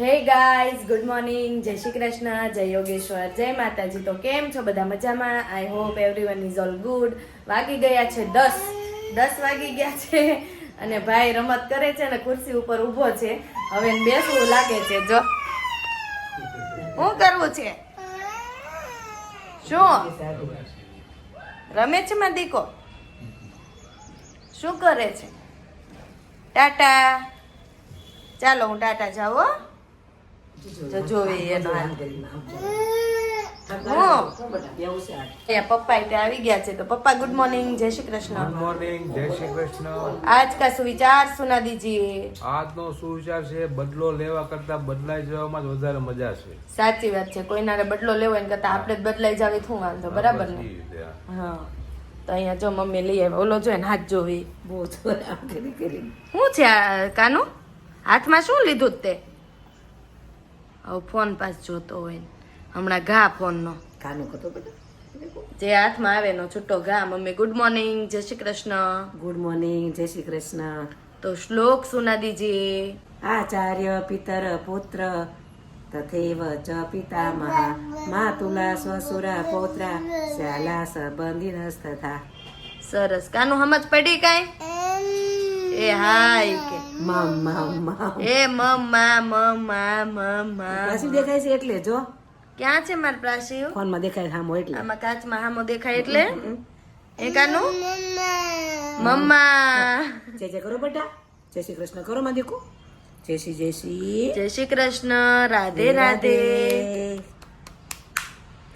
Hey guys good morning જય શ્રી કૃષ્ણ, જય યોગેશ્વર, જય માતાજી. તો કેમ છો બધા મજામાં? I hope everyone is all good વાગી ગયા છે દસ. દસ વાગી ગયા છે અને ભાઈ રમત કરે છે અને ખુરશી ઉપર ઊભો છે. હવે બેસવું લાગે છે. જો. શું કરવું છે? શું? રમે છે માં દીકો? શું કરે છે? ટાટા. ચાલો હું ટાટા જાઉં આવી ગયા છે. તો પપ્પા ગુડ મોર્નિંગ જય શ્રી ગુડ મોર્નિંગ જય શ્રી કૃષ્ણ. આજ કા સુવિચાર સુના દીજીએ આજનો સુવિચાર છે બદલો લેવા કરતા બદલાઈ જવામાં જ વધારે મજા છે. સાચી વાત છે. કોઈના બદલો લેવો એને કરતા આપણે જ બદલાઈ જાવી શું વાંધો? બરાબર ને. હા. તો અહીંયા જો મમ્મી લઈ આવે ઓલો જો એને હાથ જોવી. બહુ જોર આમ કરી કરી. શું છે આ કાનું? હાથમાં શું લીધું તે? હવે ફોન પાસ જોતો હોય હમણાં ઘા ફોનનો. ઘાનો બધા જે હાથમાં આવે એનો છૂટો ઘા. મમ્મી ગુડ મોર્નિંગ જય શ્રી કૃષ્ણ. ગુડ મોર્નિંગ જય શ્રી કૃષ્ણ. તો શ્લોક સુના દીજીએ આચાર્ય પિતર પુત્ર તથૈવ ચ પિતામહ માતુલા સ્વસુરા પૌત્રા. શાલા થા. સરસ. કાનું સમજ પડી કાંઈ? એ હાય કે. મમ મમ. મમ એ મમ્મા મમ્મા મમ્મા. પ્રાસી દેખાય છે એટલે જો. ક્યાં છે માર પ્રાસી? ફોનમાં દેખાય હામો એટલે. આમાં કાચમાં હામો દેખાય એટલે? એકાનું? કાનું મમ્મા. જય જય કરો બેટા. જય શ્રી કૃષ્ણ કરો માં દેખો. જય શ્રી જય શ્રી. જય શ્રી કૃષ્ણ. રાધે રાધે.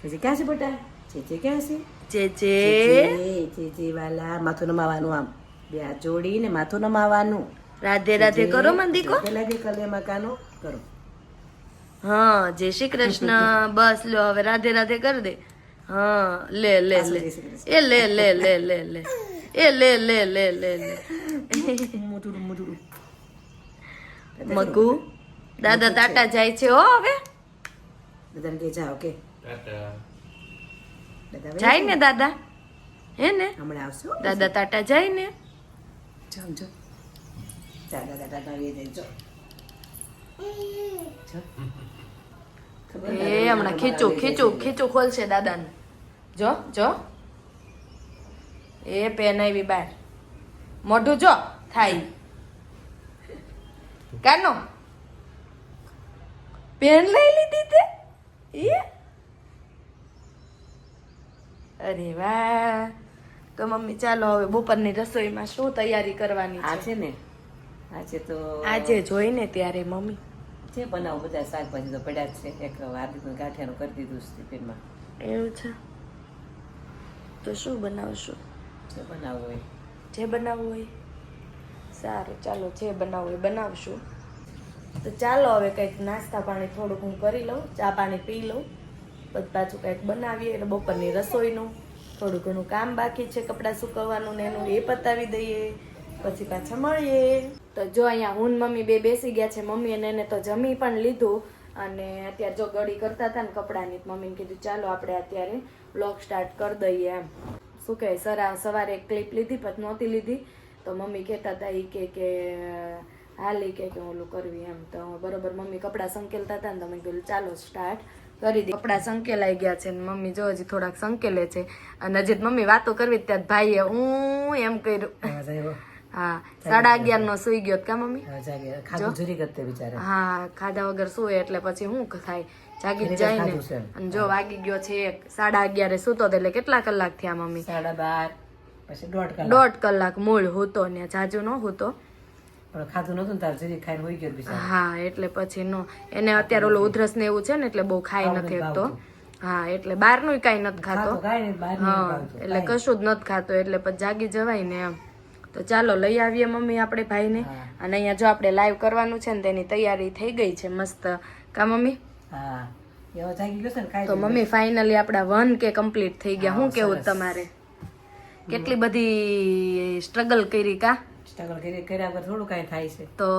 જય ક્યાં છે બેટા? જે જે ક્યાં છે? જે જે જે જે વાલા. માથું નમાવાનું આમ. બે હાથ જોડીને માથું નમાવાનું. રાધે રાધે કરો મંદિકો. પેલા જે કલે મકાનો કરો. હા જય શ્રી કૃષ્ણ. બસ લો હવે રાધે રાધે કરી દે. હા લે લે લે. એ લે લે લે લે લે. એ લે લે લે લે લે. મોટું મોટું મગુ દાદા તાટા જાય છે હો હવે. બધાને કે જાઓ કે. જાય ને દાદા? હે ને? હમણાં આવશો? દાદા તાટા જાય ને? જાઓ જો. દાદા દાદા નવી જાય જો જો. એ હમણાં ખેંચો ખેંચો ખેંચો ખોલશે દાદાને. જો જો. એ પેન આવી બાર. મોઢું જો થાય. કાનો? પેન લઈ લીધી તે? એ અરે વાહ. તો મમ્મી ચાલો હવે બપોરની રસોઈમાં શું તૈયારી કરવાની છે? ને? આજે તો આજે જોઈને ત્યારે મમ્મી. જે બનાવું બધા શાકભાજી તો પડ્યા જ છે. એક આદિનું ગાંઠિયાનું કરી દીધું છે ટિફિનમાં. એવું છે? તો શું બનાવશું? જે બનાવવું હોય. જે બનાવવું હોય? સારું ચાલો જે બનાવવું હોય બનાવશું. તો ચાલો હવે કંઈક નાસ્તા પાણી થોડુંક હું કરી લઉં ચા પાણી પી લઉં. પછી પાછું કંઈક બનાવીએ એટલે બપોરની રસોઈનું. થોડું ઘણું કામ બાકી છે કપડાં સુકવવાનું ને એનું એ પતાવી દઈએ, પછી પાછા મળીએ. તો જો અહીંયા હું મમ્મી બે બેસી ગયા છે, મમ્મી અને એને તો જમી પણ લીધું. અને અત્યારે જો ગળી કરતા હતા ને કપડાની મમ્મીને કીધું, ચાલો આપણે અત્યારે બ્લોગ સ્ટાર્ટ કરી દઈએ એમ. શું કહે, સર, સવારે એક ક્લિપ લીધી, પછી નહોતી લીધી. તો મમ્મી કહેતા હતા એ કે કે, હાલી કે કે ઓલું કરવી એમ. તો બરોબર મમ્મી કપડાં સંકેલતા હતા ને તો મેં કીધું, ચાલો સ્ટાર્ટ કરી દી. કપડાં સંકેલાઈ ગયા છે ને મમ્મી જો હજી થોડાક સંકેલે છે. અને હજી મમ્મી વાતો કરવી ત્યાં ભાઈએ હું એમ કર્યું. હા સાડા અગિયાર નો સુઈ ગયો કા મમ્મી? હા ખાધા વગર સુવે એટલે પછી શું થાય? જાગી જાય ને. અને જો વાગી ગયો છે સાડા અગિયારે સુતો એટલે કેટલા કલાક થયા મમ્મી? સાડા બાર. પછી દોઢ કલાક મૂળ હતો ને જાજુ નો હતો. પણ ખાધું નતું તાર જરી ખાઈને હોઈ ગયો બિચારો. હા એટલે પછી નો. એને અત્યારે ઓલું ઉધરસ ને એવું છે ને એટલે બહુ ખાઈ નથી શકતો. હા એટલે બહારનું કાંઈ નથી ખાતો. હા એટલે કશું જ નથી ખાતો એટલે પછી જાગી જવાય ને એમ. તો ચાલો લઈ આવીએ મમ્મી આપણે ભાઈને. અને અહીંયા જો આપણે લાઈવ કરવાનું છે ને તેની તૈયારી થઈ ગઈ છે મસ્ત. કા મમ્મી? તો મમ્મી ફાઇનલી આપણા વન કે કમ્પ્લીટ થઈ ગયા. શું કેવું તમારે? કેટલી બધી સ્ટ્રગલ કરી કા? સ્ટ્રગલ કર્યા વગર થોડું કાંઈ થાય છે. તો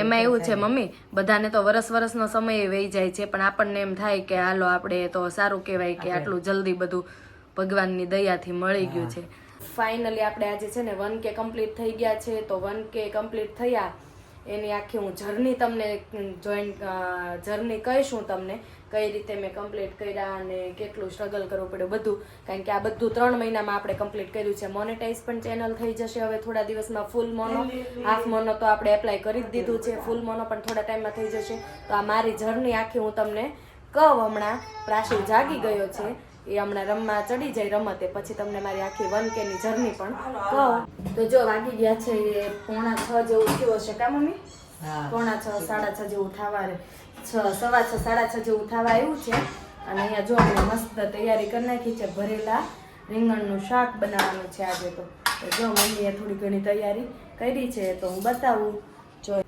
એમાં એવું છે મમ્મી બધાને તો વરસ વરસનો સમય વહી જાય છે પણ આપણને એમ થાય કે હાલો આપણે તો સારું કહેવાય કે આટલું જલ્દી બધું ભગવાનની દયાથી મળી ગયું છે. ફાઇનલી આપણે આજે છે ને વન કે કમ્પ્લીટ થઈ ગયા છે તો વન કે કમ્પ્લીટ થયા. એની આખી હું જર્ની તમને જોઈન જર્ની કહીશ હું તમને. કઈ રીતે મેં કમ્પ્લીટ કર્યા અને કેટલું સ્ટ્રગલ કરવું પડ્યું બધું. કારણ કે આ બધું ત્રણ મહિનામાં આપણે કમ્પ્લીટ કર્યું છે. મોનેટાઈઝ પણ ચેનલ થઈ જશે હવે થોડા દિવસમાં ફૂલ મોનો હાફ મોનો તો આપણે એપ્લાય કરી જ દીધું છે. ફૂલ મોનો પણ થોડા ટાઈમમાં થઈ જશે. તો આ મારી જર્ની આખી હું તમને કહું હમણાં. પ્રાશિવ જાગી ગયો છે. એ હમણાં રમવા ચડી જાય રમતે. પછી તમને મારી આખી વન કે ની જર્ની પણ કહો. તો જો વાગી ગયા છે એ પોણા છ જેવું થયું હશે કા મમ્મી? પોણા છ સાડા છ જેવું થવા છ સવા છ સાડા છ જેવું થવા આવ્યું છે. અને અહીંયા જો આપણે મસ્ત તૈયારી કરી નાખી છે ભરેલા રીંગણનું શાક બનાવવાનું છે આજે તો. જો મમ્મીએ થોડી ઘણી તૈયારી કરી છે તો હું બતાવું. જો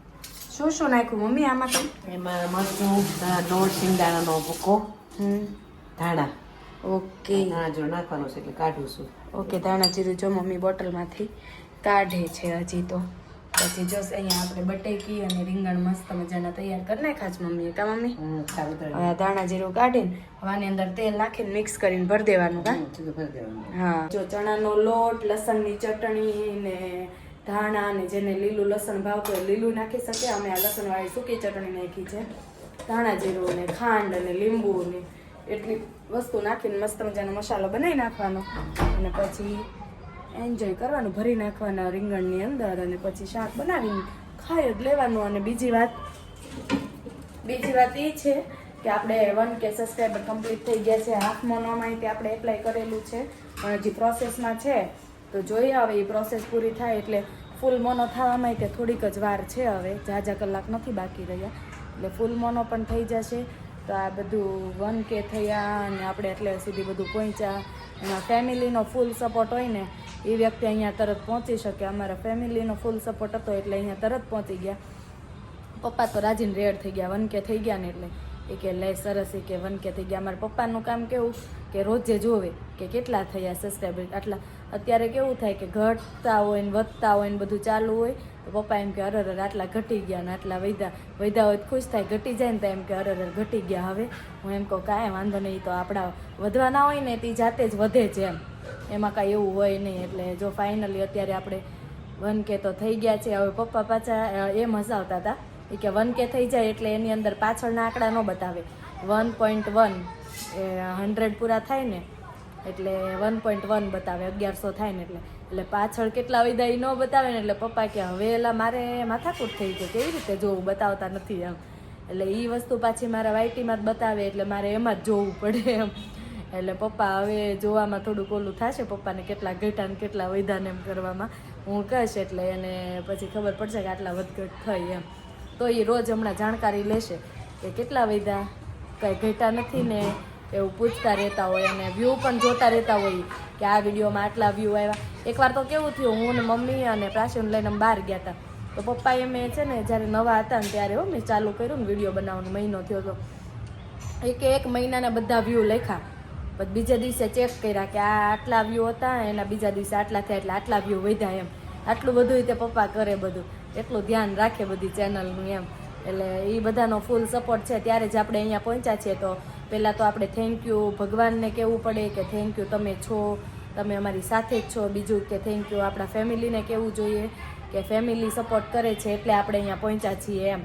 શું શું નાખ્યું મમ્મી આમાં તો એમાં મરચું દોઢ સિંગદાણાનો ભૂકો હમ. ધાણા. ઓકે. ધાણા જો નાખવાનું છે એટલે કાઢું છું. ઓકે ધાણા જીરું જો મમ્મી બોટલમાંથી કાઢે છે હજી તો. પછી જો અહીંયા આપણે બટેકી અને રીંગણ મસ્ત મજાના તૈયાર કરી નાખ્યા છે મમ્મી કા મમ્મી? હવે ધાણા જીરું કાઢીને હવાની આની અંદર તેલ નાખીને મિક્સ કરીને ભરી દેવાનું કા? હા. જો ચણાનો લોટ લસણની ચટણી ને ધાણા ને જેને લીલું લસણ ભાવતું હોય લીલું નાખી શકે. અમે આ લસણવાળી સૂકી ચટણી નાખી છે. ધાણા જીરું ને ખાંડ અને લીંબુ ને એટલી વસ્તુ નાખીને મસ્ત મજાનો મસાલો બનાવી નાખવાનો. અને પછી એન્જોય કરવાનું, ભરી નાખવાના રીંગણની અંદર અને પછી શાક બનાવીને ખાઈ જ લેવાનું. અને બીજી વાત બીજી વાત એ છે કે આપણે વન કે સબસ્ક્રાઈબર કમ્પ્લીટ થઈ ગયા છે. હાફ મોનોમાં તે આપણે એપ્લાય કરેલું છે. પણ હજી પ્રોસેસમાં છે. તો જોઈએ હવે એ પ્રોસેસ પૂરી થાય એટલે ફૂલ મોનો થવામાં તે થોડીક જ વાર છે હવે. ઝાઝા કલાક નથી બાકી રહ્યા. એટલે ફૂલ મોનો પણ થઈ જશે. તો આ બધું વન કે થયા અને આપણે એટલે સુધી બધું પહોંચ્યા. એમાં ફેમિલીનો ફૂલ સપોર્ટ હોય ને, એ વ્યક્તિ અહીંયા તરત પહોંચી શકે. અમારા ફેમિલીનો ફૂલ સપોર્ટ હતો એટલે અહીંયા તરત પહોંચી ગયા. પપ્પા તો રાજીને રેડ થઈ ગયા, વન કે થઈ ગયા ને એટલે. એ કે લે, સરસ. એ કે વન કે થઈ ગયા. અમારા પપ્પાનું કામ કેવું? કે રોજે જોવે કે કેટલા થયા સબસ્ક્રાઈબર આટલા. અત્યારે કેવું થાય કે ઘટતા હોય ને વધતા હોય ને બધું ચાલુ હોય તો પપ્પા એમ કે અરર આટલા ઘટી ગયા ને આટલા વૈદા વૈધા હોય ખુશ થાય, ઘટી જાય ને તો એમ કે અરર ઘટી ગયા હવે. હું એમ કહું, કાંઈ વાંધો નહીં, તો આપણા વધવાના હોય ને તે જાતે જ વધે છે એમ. એમાં કાંઈ એવું હોય નહીં, એટલે જો ફાઇનલી અત્યારે આપણે વન કે તો થઈ ગયા છે. હવે પપ્પા પાછા એમ હસાવતા હતા. એ કે વન કે થઈ જાય એટલે એની અંદર પાછળના આંકડા ન બતાવે. વન પોઈન્ટ વન, એ, હંડ્રેડ પૂરા થાય ને, એટલે વન પોઈન્ટ વન બતાવે, અગિયારસો થાય ને એટલે. એટલે પાછળ કેટલા વૈદા એ ન બતાવે ને એટલે પપ્પા કે, હવે એલા મારે માથાકૂટ થઈ છે કેવી રીતે જોવું? બતાવતા નથી એમ. એટલે એ વસ્તુ પાછી મારા વાયટીમાં જ બતાવે, એટલે મારે એમાં જ જોવું પડે એમ. એટલે પપ્પા, હવે જોવામાં થોડુંક ઓલું થશે પપ્પાને કેટલા ઘટા ને કેટલા વૈધા એમ કરવામાં. હું કહીશ એટલે એને પછી ખબર પડશે કે આટલા વધઘટ થઈ એમ. તો એ રોજ હમણાં જાણકારી લેશે કે કેટલા વૈધા, કંઈ ઘટા નથી ને એવું પૂછતા રહેતા હોય અને વ્યૂ પણ જોતા રહેતા હોય કે આ વિડીયોમાં આટલા વ્યૂ આવ્યા. એકવાર તો કેવું થયું, હું ને મમ્મી અને પ્રાચીન લઈને બહાર ગયા હતા. તો પપ્પાએ મેં છે ને જ્યારે નવા હતા ને ત્યારે હો મેં ચાલુ કર્યું ને વીડિયો બનાવવાનો મહિનો થયો હતો એક એક મહિનાના બધા વ્યૂ લખ્યા. પછી બીજા દિવસે ચેક કર્યા કે આ આટલા વ્યૂ હતા, એના બીજા દિવસે આટલા થયા એટલે આટલા વ્યૂ વધ્યા એમ. આટલું બધું રીતે પપ્પા કરે બધું. એટલું ધ્યાન રાખે બધી ચેનલનું એમ. એટલે એ બધાનો ફૂલ સપોર્ટ છે. ત્યારે જ આપણે અહીંયા પહોંચ્યા છીએ તો પહેલાં તો આપણે થેન્ક યુ ભગવાનને કહેવું પડે કે થેન્ક યુ તમે છો, તમે અમારી સાથે જ છો. બીજું કે થેન્ક યુ આપણા ફેમિલીને કહેવું જોઈએ કે ફેમિલી સપોર્ટ કરે છે એટલે આપણે અહીંયા પહોંચ્યા છીએ એમ.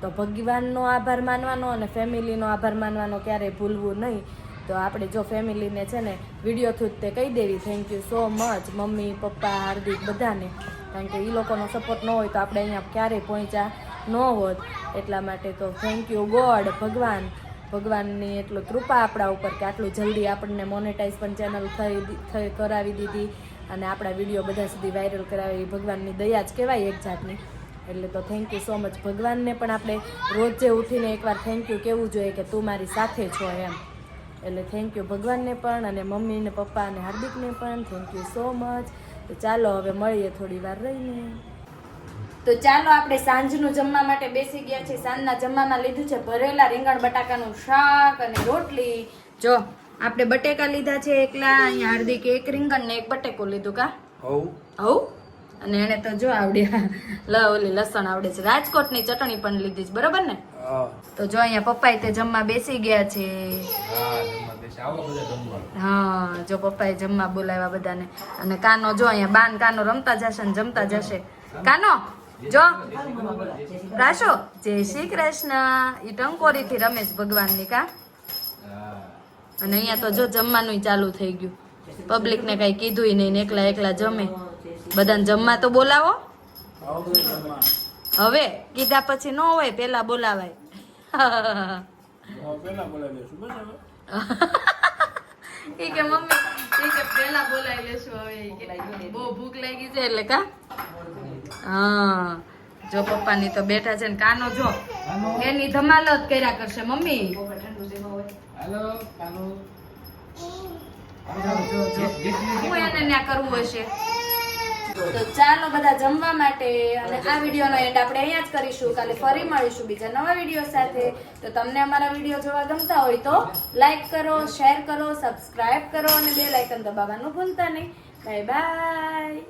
તો ભગવાનનો આભાર માનવાનો અને ફેમિલીનો આભાર માનવાનો ક્યારેય ભૂલવું નહીં. તો આપણે જો ફેમિલીને છે ને વીડિયો થ્રુ જ તે કહી દેવી. Thank you so much mummy, papa, Hardik બધાને. કારણ કે એ લોકોનો સપોર્ટ ન હોય તો આપણે અહીંયા ક્યારેય પહોંચ્યા ન હોત એટલા માટે તો થેન્ક યુ ગોડ ભગવાન. ભગવાનની એટલું કૃપા આપણા ઉપર કે આટલું જલ્દી આપણને મોનેટાઈઝ પણ ચેનલ થઈ કરાવી દીધી અને આપણા વીડિયો બધા સુધી વાયરલ કરાવી. ભગવાનની દયા જ કહેવાય એક જાતની. એટલે તો થેન્ક યુ સો મચ ભગવાનને પણ આપણે રોજે ઉઠીને એકવાર થેન્ક યુ કહેવું જોઈએ કે તું મારી સાથે છો એમ. એટલે થેન્ક યુ ભગવાનને પણ અને મમ્મીને પપ્પા અને હાર્દિકને પણ થેન્ક યુ સો મચ તો ચાલો હવે મળીએ થોડી વાર રહીને. તો ચાલો આપણે સાંજનું જમવા માટે બેસી ગયા છીએ. સાંજના જમવામાં લીધું છે ભરેલા રીંગણ બટાકાનું શાક અને રોટલી. જો આપણે બટેકા લીધા છે એકલા. અહીંયા હાર્દિક એક રીંગણ ને એક બટેકું લીધું કા? હોવ હવ અને એને તો જો આવડ્યા લ ઓલી લસણ આવડે છે. રાજકોટની ચટણી પણ લીધી છે. બરોબર ને? તો જો અહીંયા પપ્પાએ તે જમવા બેસી ગયા છે. હા જો પપ્પાએ જમવા બોલાવ્યા બધાને. અને કાનો જો અહીંયા બાન કાનો રમતા જશે ને જમતા જશે. કાનો? જો. રાશો. જય શ્રી કૃષ્ણ. એ ટંકોરી થી રમેશ ભગવાનની કા? અને અહીંયા તો જો જમવાનું ચાલુ થઈ ગયું. પબ્લિક ને કઈ કીધું નહીં ને એકલા એકલા જમે. બધાને જમવા તો બોલાવો. હવે કીધા પછી ન હોય પેલા બોલાવાય. એ કે મમ્મી પેલા બોલાવી લેશું હવે બહુ ભૂખ લાગી છે એટલે કા? હા. જો પપ્પાની તો બેઠા છે ને કાનો જો. એની ધમાલ જ કર્યા કરશે મમ્મી. હું એને ત્યાં કરવું હશે. તો ચાલો બધા જમવા માટે અને આ વિડીયોનો એન્ડ આપણે અહીંયા જ કરીશું. કાલે ફરી મળીશું બીજા નવા વીડિયો સાથે. તો તમને અમારા વીડિયો જોવા ગમતા હોય તો લાઈક કરો શેર કરો સબસ્ક્રાઇબ કરો અને બે લાઇકન દબાવવાનું ભૂલતા નહીં. Bye bye